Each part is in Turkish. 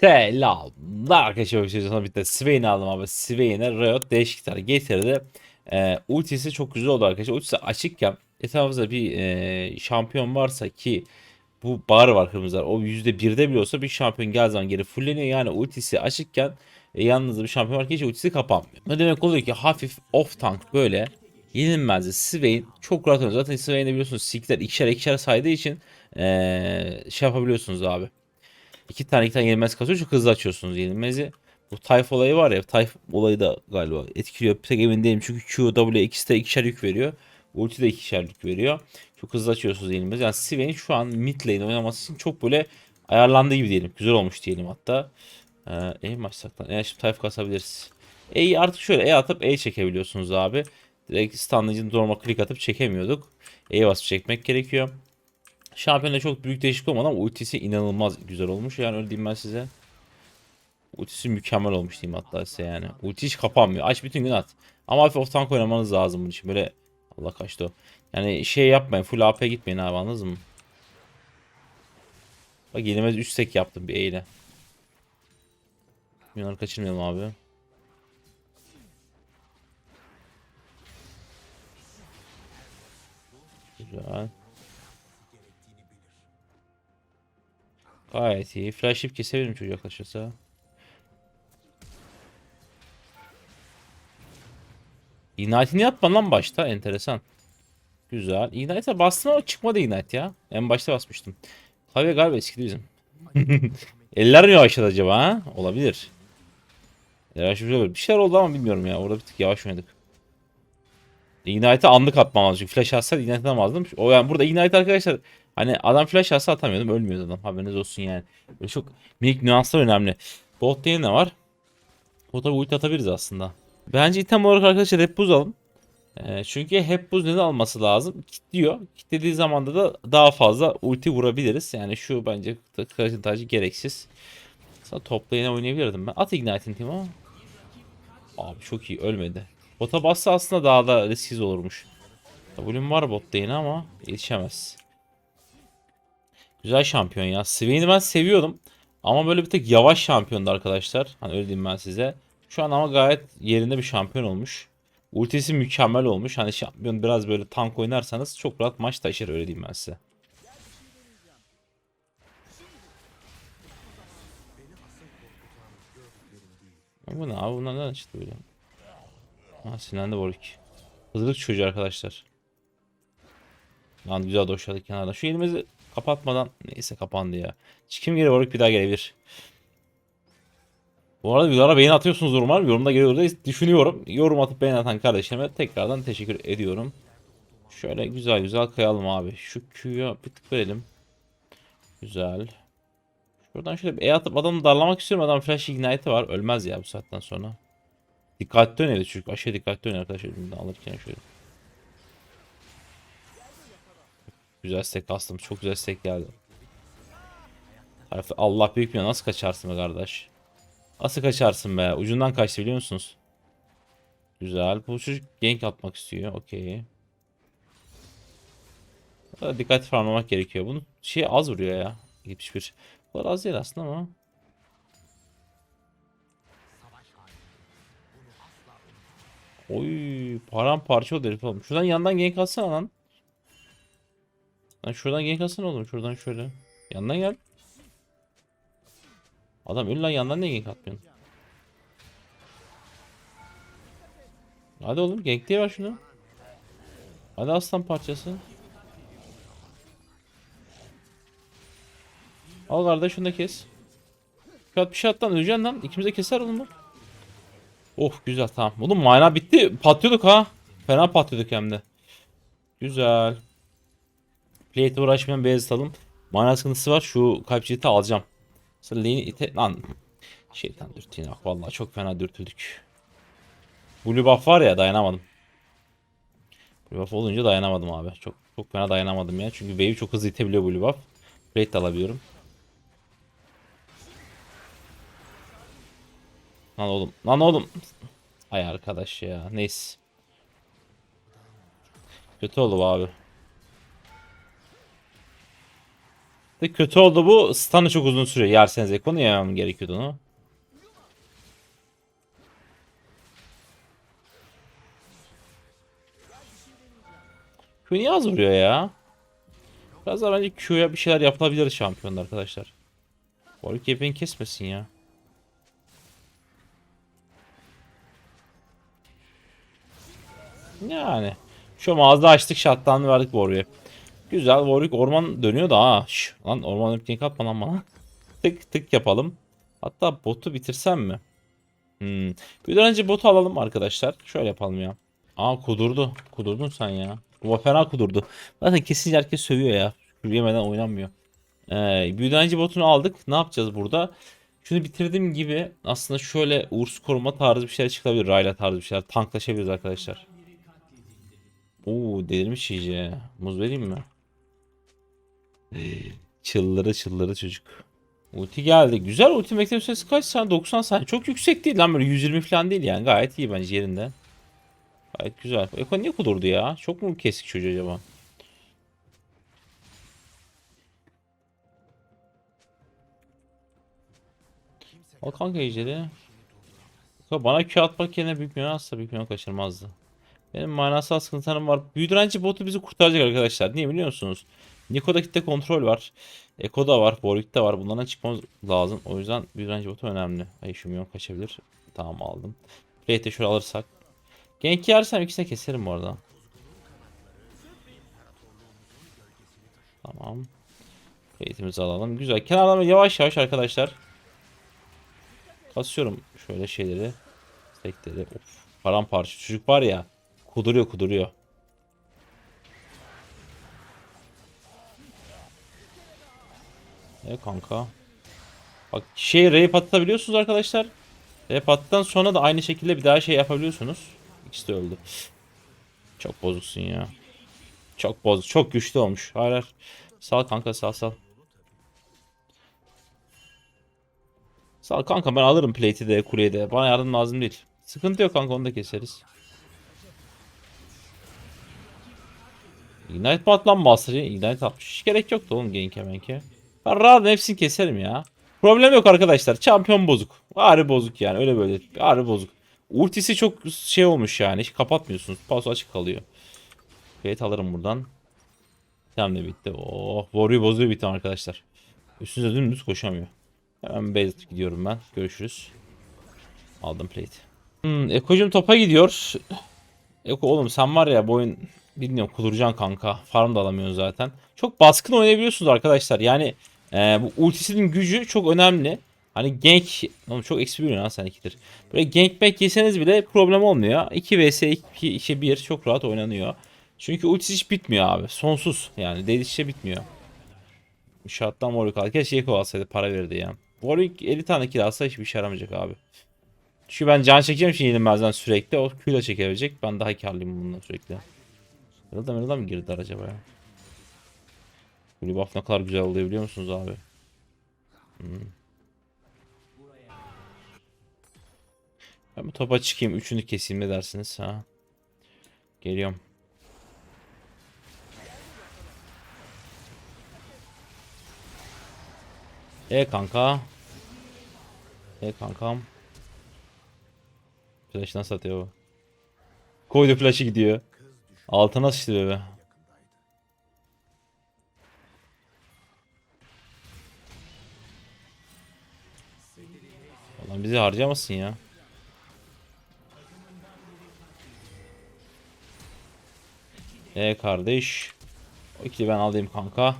Selamlar arkadaşlar. Sonra bir de Swain aldım abi. Swain'e Riot değişiklikler getirdi. Ee, ultisi çok güzel oldu arkadaşlar. Ultisi açıkken etrafımızda bir e, şampiyon varsa ki bu bar var kırmızılar. O %1'de bile olsa bir şampiyon geldiği zaman geri fulleniyor. Yani ultisi açıkken e, yanınızda bir şampiyon varken hiç ultisi kapanmıyor. Ne demek oluyor ki hafif off tank böyle yenilmezdi. Swain çok rahat oynuyor. Zaten Swain'de biliyorsunuz sikler ikişer ikişer saydığı için e, şey yapabiliyorsunuz abi. İki tane iki tane yenilmez kasıyor çok hızlı açıyorsunuz yenilmezi. Bu Tayf olayı var ya Tayf olayı da galiba etkiliyor. Pek emin değilim çünkü Q, W ikisi de ikişer yük veriyor. Ulti de ikişer yük veriyor. Çok hızlı açıyorsunuz yenilmezi. Yani Swain şu an mid lane oynaması için çok böyle ayarlandığı gibi diyelim. Güzel olmuş diyelim hatta. Ee, E maçsaktan. E şimdi Tayf kasabiliriz. E'yi artık şöyle E atıp E çekebiliyorsunuz abi. Direkt stunlayıcı normal click atıp çekemiyorduk. E'ye basıp çekmek gerekiyor. Şampiyonda çok büyük değişiklik olmadı ama ultisi inanılmaz güzel olmuş. Yani öyle diyeyim ben size. Ultisi mükemmel olmuş diyeyim hatta size yani. Ulti hiç kapanmıyor. Aç bütün gün at. Ama hafif off tank oynamanız lazım bunun için. Böyle Allah kaçtı o. Yani şey yapmayın. Full AP gitmeyin abi anladınız mı? Bak yenilmez 3 sek yaptım bir E ile. Bunları kaçırmayalım abi. Gayet iyi. Flash hip kesebilirim çocuğa yaklaşırsa. Ignite'ini yapma lan başta. Enteresan. Güzel. Ignite'e bastım ama çıkmadı Ignite ya. En başta basmıştım. Tabii galiba eskidi bizim. Eller mi yavaşladı acaba ha? Olabilir. Olabilir. Bir şeyler oldu ama bilmiyorum ya. Orada bir tık yavaş oynadık. Ignite'e anlık atmam lazım. Çünkü flash atsa Ignite atamazdım. O yani burada Ignite arkadaşlar hani adam flash atsa atamıyordum. Ölmüyordu adam. Haberiniz olsun yani. Böyle çok minik nüanslar önemli. Bot diye ne var? Bota bir ulti atabiliriz aslında. Bence item olarak arkadaşlar hep buz alın. Ee, çünkü hep buz neden alması lazım? Kitliyor. Kitlediği zamanda da daha fazla ulti vurabiliriz. Yani şu bence kılıcın tacı gereksiz. Sana toplayana oynayabilirdim ben. At Ignite'in team ama. Abi çok iyi ölmedi. Bota bassa aslında daha da risksiz olurmuş. W'm var botta yine ama yetişemez. Güzel şampiyon ya. Swain'i ben seviyordum. Ama böyle bir tek yavaş şampiyondu arkadaşlar. Hani öyle diyeyim ben size. Şu an ama gayet yerinde bir şampiyon olmuş. Ultisi mükemmel olmuş. Hani şampiyon biraz böyle tank oynarsanız çok rahat maç taşır öyle diyeyim ben size. Bu ne abi bunlar neden çıktı böyle? Ha sinirlendi Warwick. Hızlı çocuğu arkadaşlar. Lan güzel doşladık kenardan. Şu elimizi kapatmadan neyse kapandı ya. Çıkayım geri Warwick bir daha gelebilir. Bu arada videolara beğeni atıyorsunuz normal. Yorumda geliyor da düşünüyorum. Yorum atıp beğeni atan kardeşlerime tekrardan teşekkür ediyorum. Şöyle güzel güzel kayalım abi. Şu Q'ya bir tık verelim. Güzel. Şuradan şöyle bir E atıp adamı darlamak istiyorum. Adam flash ignite'ı var. Ölmez ya bu saatten sonra. Dikkatli oynadı çünkü. Aşırı dikkatli oynadı arkadaşlar. Alırken şöyle. Güzel stack kastım. Çok güzel stack geldi. Allah büyük bir nasıl kaçarsın be kardeş? Nasıl kaçarsın be? Ucundan kaçtı biliyor musunuz? Güzel. Bu çocuk gank atmak istiyor. Okey. Dikkat farmlamak gerekiyor. Bunu şey az vuruyor ya. 71. Bu kadar az değil aslında ama. Oy paramparça oldu herif oğlum. Şuradan yandan gank atsana lan. Lan şuradan gank atsana oğlum. Şuradan şöyle. Yandan gel. Adam öl lan yandan niye gank atmıyorsun? Hadi oğlum gank diye ver şunu. Hadi aslan parçası. Al kardeş şunu da kes. Şu at bir şey at lan öleceksin lan. İkimiz de keser oğlum bak. Oh güzel tamam. Oğlum mana bitti. Patlıyorduk ha. Fena patlıyorduk hem de. Güzel. Plate'e uğraşmayan beyaz alalım. Mana sıkıntısı var. Şu kalp cilti alacağım. Sonra lane'i ite... Lan. Şeytan dürtüğüne bak. Vallahi çok fena dürtüldük. Blue buff var ya dayanamadım. Blue buff olunca dayanamadım abi. Çok çok fena dayanamadım ya. Çünkü wave'i çok hızlı itebiliyor Blue buff. Plate alabiliyorum. Lan oğlum. Lan oğlum. Ay arkadaş ya. Neyse. Kötü oldu abi. De kötü oldu bu. Stun'ı çok uzun sürüyor. Yerseniz Ekon'u yemem gerekiyordu onu. Q niye az vuruyor ya? Biraz daha bence Q'ya bir şeyler yapılabilir şampiyonlar arkadaşlar. Warwick yepeğini kesmesin ya. Yani. Şu mağaza açtık şattan verdik Warwick'e. Güzel Warwick orman dönüyor da ha. Şş, lan orman öpkenik atma lan bana. tık tık yapalım. Hatta botu bitirsem mi? Hmm. Bir önce botu alalım arkadaşlar. Şöyle yapalım ya. Aa kudurdu. Kudurdun sen ya. Bu fena kudurdu. Zaten kesince herkes sövüyor ya. Yemeden oynanmıyor. Ee, büyüdenci botunu aldık. Ne yapacağız burada? Şunu bitirdiğim gibi aslında şöyle Urs koruma tarzı bir şeyler çıkabilir. Rayla tarzı bir şeyler. Tanklaşabiliriz arkadaşlar. Oo delirmiş iyice. Muz vereyim mi? Çıldırı çıldırı çocuk. Ulti geldi. Güzel ulti bekleme süresi kaç saniye? 90 saniye. Çok yüksek değil lan böyle 120 falan değil yani. Gayet iyi bence yerinde. Gayet güzel. Eko niye kudurdu ya? Çok mu kesik çocuğu acaba? Al kanka ejder'i. Kanka Bana Q atmak yerine büyük milyon atsa büyük milyon kaçırmazdı. Benim manasal sıkıntılarım var. Büyüdürenci botu bizi kurtaracak arkadaşlar. Niye biliyor musunuz? Niko'da kitle kontrol var. Eko'da var. Warwick'te var. Bunlardan çıkmamız lazım. O yüzden büyüdürenci botu önemli. Ay şu kaçabilir. Tamam aldım. Plate'e şöyle alırsak. Genk yersem ikisini keserim bu arada. Tamam. Plate'imizi alalım. Güzel. Kenardan yavaş yavaş arkadaşlar. Kasıyorum şöyle şeyleri. Stekleri. Of. Paramparça. Çocuk var ya. Kuduruyor kuduruyor. Ne kanka? Bak şey rape atabiliyorsunuz arkadaşlar. Rape attıktan sonra da aynı şekilde bir daha şey yapabiliyorsunuz. İkisi de öldü. Çok bozuksun ya. Çok bozuk. Çok güçlü olmuş. Hayır hayır. Sal kanka sal sal. Sal kanka ben alırım plate'i de kuleyi de. Bana yardım lazım değil. Sıkıntı yok kanka onu da keseriz. Ignite mi? Ignite atmış. Hiç gerek yoktu oğlum gank'e menke. Ben rahat hepsini keserim ya. Problem yok arkadaşlar. Şampiyon bozuk. Ağrı bozuk yani. Öyle böyle. Ağrı bozuk. Ultisi çok şey olmuş yani. Hiç kapatmıyorsunuz. Paso açık kalıyor. Evet alırım buradan. Tamam ne bitti. Oh. Warrior bozuyor bitti arkadaşlar. Üstünüze dümdüz koşamıyor. Hemen base gidiyorum ben. Görüşürüz. Aldım plate. Hmm, Eko'cum topa gidiyor. Eko oğlum sen var ya bu oyun bilmiyorum kuduracaksın kanka. Farm da alamıyorsun zaten. Çok baskın oynayabiliyorsunuz arkadaşlar. Yani e, bu ultisinin gücü çok önemli. Hani gank oğlum çok eksi bir ha sen ikidir. Böyle gank yeseniz bile problem olmuyor. 2 vs 2, 2 1 çok rahat oynanıyor. Çünkü ultisi hiç bitmiyor abi. Sonsuz yani delişçe bitmiyor. Şarttan Warwick al. Keşke Eko alsaydı para verirdi ya. Warwick 50 tane kill alsa hiçbir işe yaramayacak abi. Çünkü ben can çekeceğim için yenilmezden sürekli. O Q'la çekebilecek. Ben daha karlıyım bununla sürekli. Meralda Meralda mı girdiler acaba ya? Bu buff ne kadar güzel oluyor biliyor musunuz abi? Hmm. Ben bu topa çıkayım. Üçünü keseyim ne dersiniz ha? Geliyorum. E kanka. E kankam. Flash nasıl atıyor bu? Koydu flash'ı gidiyor. Altına sıçtı bebe. Ulan bizi harcamasın ya. E kardeş. O ikili ben alayım kanka.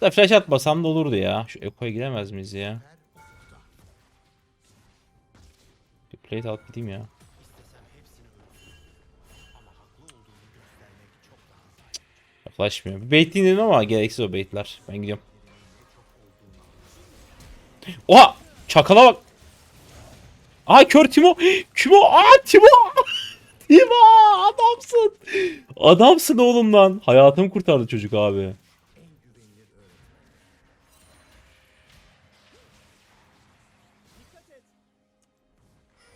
Da flash atmasam da olurdu ya. Şu Eko'ya giremez miyiz ya? Bir plate alıp gideyim ya. Yaklaşmıyor. Bir baitleyeyim dedim ama gereksiz o baitler. Ben gidiyorum. Oha! Çakala bak. Aa kör Timo. Timo. Aa Timo. Timo adamsın. Adamsın oğlum lan. Hayatımı kurtardı çocuk abi.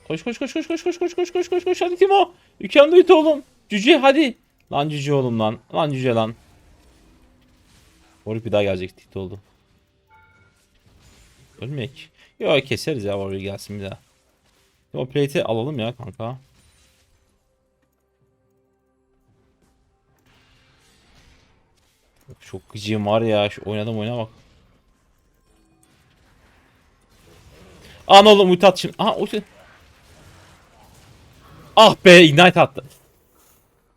Koş koş koş koş koş koş koş koş koş koş koş hadi Timo. You can oğlum. Cüce hadi. Lan cüce oğlum lan. Lan cüce lan. Warwick bir daha gelecek tit oldu. Ölmek. Yok keseriz ya oraya gelsin bir daha. O plate'i alalım ya kanka. Çok gıcığım var ya. Şu oynadım oyuna bak. An oğlum ulti at şimdi. Aha ulti. Ah be ignite attı.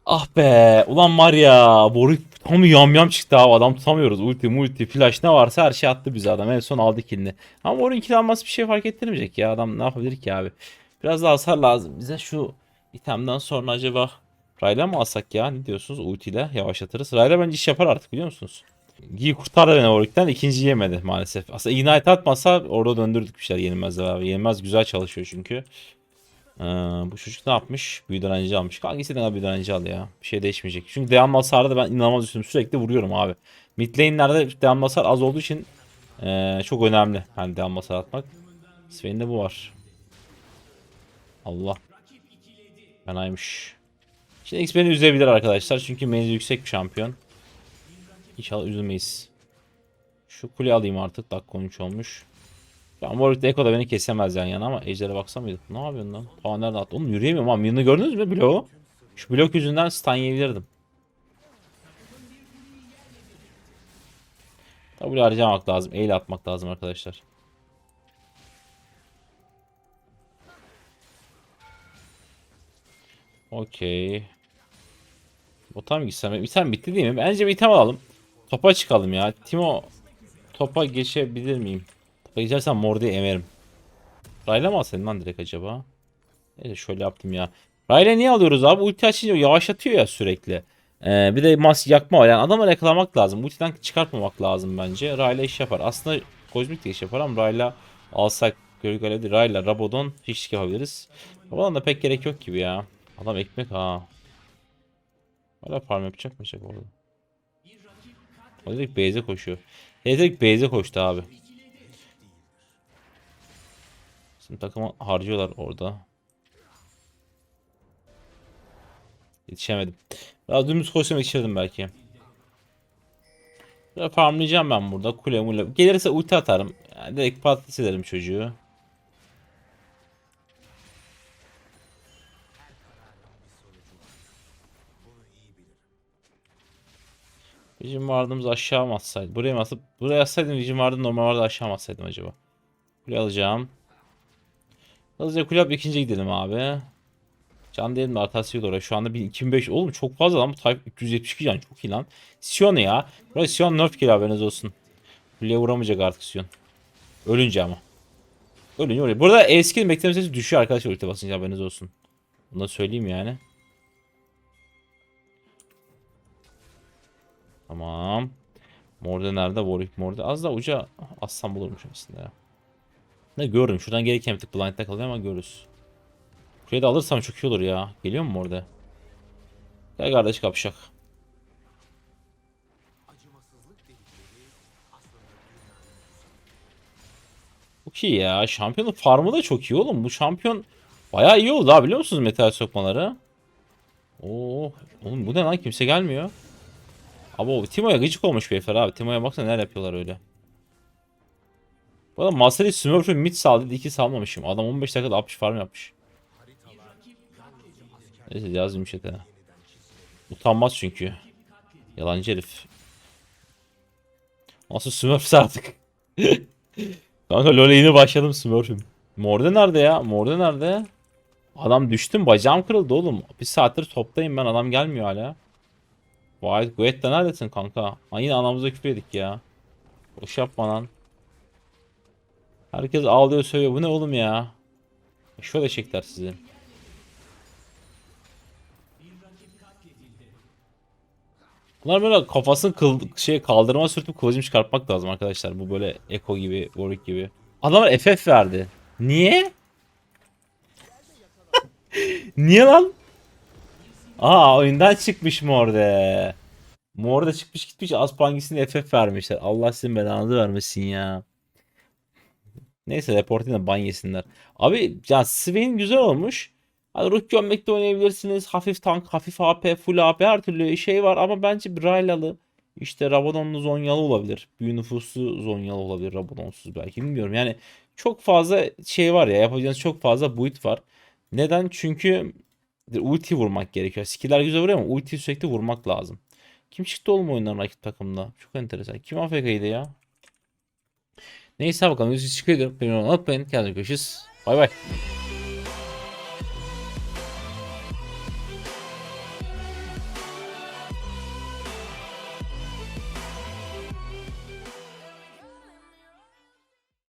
Ah be ulan var ya boru tam yam yam çıktı abi adam tutamıyoruz ulti multi flash ne varsa her şey attı bize adam en son aldı killini. Ama Borun kill alması bir şey fark ettirmeyecek ya adam ne yapabilir ki abi. Biraz daha hasar lazım bize şu itemden sonra acaba Rayla mı alsak ya ne diyorsunuz ultiyle yavaşlatırız. Rayla bence iş yapar artık biliyor musunuz? Giy kurtardı beni Warwick'ten ikinci yemedi maalesef. Aslında ignite atmasa orada döndürdük bir şeyler yenilmezler abi. Yenilmez güzel çalışıyor çünkü. Ee, bu çocuk ne yapmış? Büyü direnci almış. Kanka istediğin kadar direnci al ya. Bir şey değişmeyecek. Çünkü devamlı hasarda ben inanılmaz üstüm. Sürekli vuruyorum abi. Mid lane'lerde devamlı hasar az olduğu için ee, çok önemli. Hani devamlı hasar atmak. Sven'de bu var. Allah. Fenaymış. Şimdi X üzebilir arkadaşlar. Çünkü menzil yüksek bir şampiyon. İnşallah üzülmeyiz. Şu kule alayım artık. Dakika 13 olmuş. Ya Warwick'te Eko da beni kesemez yan yana ama Ejder'e baksa mıydık? Ne yapıyorsun lan? Aa nereden attı? Oğlum yürüyemiyorum ama Minyon'u gördünüz mü bloğu? Şu blok yüzünden stun yiyebilirdim. W harcamak lazım. E'yle atmak lazım arkadaşlar. Okey. Bota mı gitsem? İtem bitti değil mi? Bence bir item alalım. Topa çıkalım ya. Timo topa geçebilir miyim? Topa geçersem Mordi'yi emerim. Rayla mı alsaydım lan direkt acaba? Neyse şöyle yaptım ya. Rayla niye alıyoruz abi? Ulti açınca yavaşlatıyor ya sürekli. Ee, bir de mas yakma var. Yani adamı yakalamak lazım. Ultiden çıkartmamak lazım bence. Rayla iş yapar. Aslında Kozmik de iş yapar ama Rayla alsak Gölge Alevi, Rayla, Rabodon hiç yapabiliriz. Rabodon da pek gerek yok gibi ya. Adam ekmek ha. Hala farm yapacak mı acaba orada? O direkt base'e koşuyor. He direkt base'e koştu abi. Şimdi takımı harcıyorlar orada. Yetişemedim. Biraz dümdüz koşsam yetişirdim belki. Biraz farmlayacağım ben burada. Kule mule. Gelirse ulti atarım. Yani direkt patates ederim çocuğu. Vision vardığımız aşağı mı atsaydı? Buraya mı atıp buraya atsaydım Vision vardı normal vardı aşağı mı atsaydım acaba? Kule alacağım. Hızlıca kule alıp ikinciye gidelim abi. Can değerim de artası yok oraya. Şu anda 1025. Oğlum çok fazla lan bu type 372 can çok iyi lan. Sion ya. Burası Sion nerf kill haberiniz olsun. Kuleye vuramayacak artık Sion. Ölünce ama. Ölünce oraya. Burada eski bekleme sesi düşüyor arkadaşlar ulti basınca haberiniz olsun. Bunu da söyleyeyim yani. Tamam. Morde nerede? Warwick Morde. Az da uca assam bulurmuş aslında ya. Ne gördüm. Şuradan gereken bir tık blind'de kalıyor ama görürüz. Kuleyi de alırsam çok iyi olur ya. Geliyor mu Morde? Gel kardeş kapışak. Çok iyi ya. Şampiyonun farmı da çok iyi oğlum. Bu şampiyon bayağı iyi oldu ha biliyor musunuz metal sokmaları? Oo, oğlum bu ne lan kimse gelmiyor. Abi o Timo'ya gıcık olmuş bir herifler abi. Timo'ya baksana neler yapıyorlar öyle. Bu adam Master'i Smurf'ü mid saldı. 2 salmamışım. Adam 15 dakikada 60 farm yapmış. Neyse yazayım chat'e. Utanmaz çünkü. Yalancı herif. Nasıl Smurf'se artık. Kanka LoL'e yeni başladım Smurf'üm. Morde nerede ya? Morde nerede? Adam düştüm bacağım kırıldı oğlum. Bir saattir toptayım ben adam gelmiyor hala. Vay Guetta neredesin kanka? Ay yine anamıza küfür ya. Boş yapma lan. Herkes ağlıyor söylüyor. Bu ne oğlum ya? Şöyle çekler sizi. Bunlar böyle kafasını kıl, şey kaldırma sürtüp kılıcını çıkartmak lazım arkadaşlar. Bu böyle Echo gibi, Warwick gibi. Adamlar FF verdi. Niye? Niye lan? Aa oyundan çıkmış Morde. Morde çıkmış gitmiş Aspangis'in FF vermişler. Allah sizin belanızı vermesin ya. Neyse reportine ban yesinler. Abi ya Swain güzel olmuş. Hani ruh gömmekte oynayabilirsiniz. Hafif tank, hafif AP, full AP her türlü şey var ama bence Braylalı İşte Rabadonlu Zonyalı olabilir. Büyü nüfuslu Zonyalı olabilir Rabadonsuz belki bilmiyorum. Yani çok fazla şey var ya yapacağınız çok fazla build var. Neden? Çünkü ulti vurmak gerekiyor. Skiller güzel vuruyor ama ulti sürekli vurmak lazım. Kim çıktı oğlum oyundan rakip takımda? Çok enteresan. Kim AFK'ydı ya? Neyse bakalım. Yüzü çıkıyor. Benim unutmayın. Kendinize görüşürüz. Bay bay.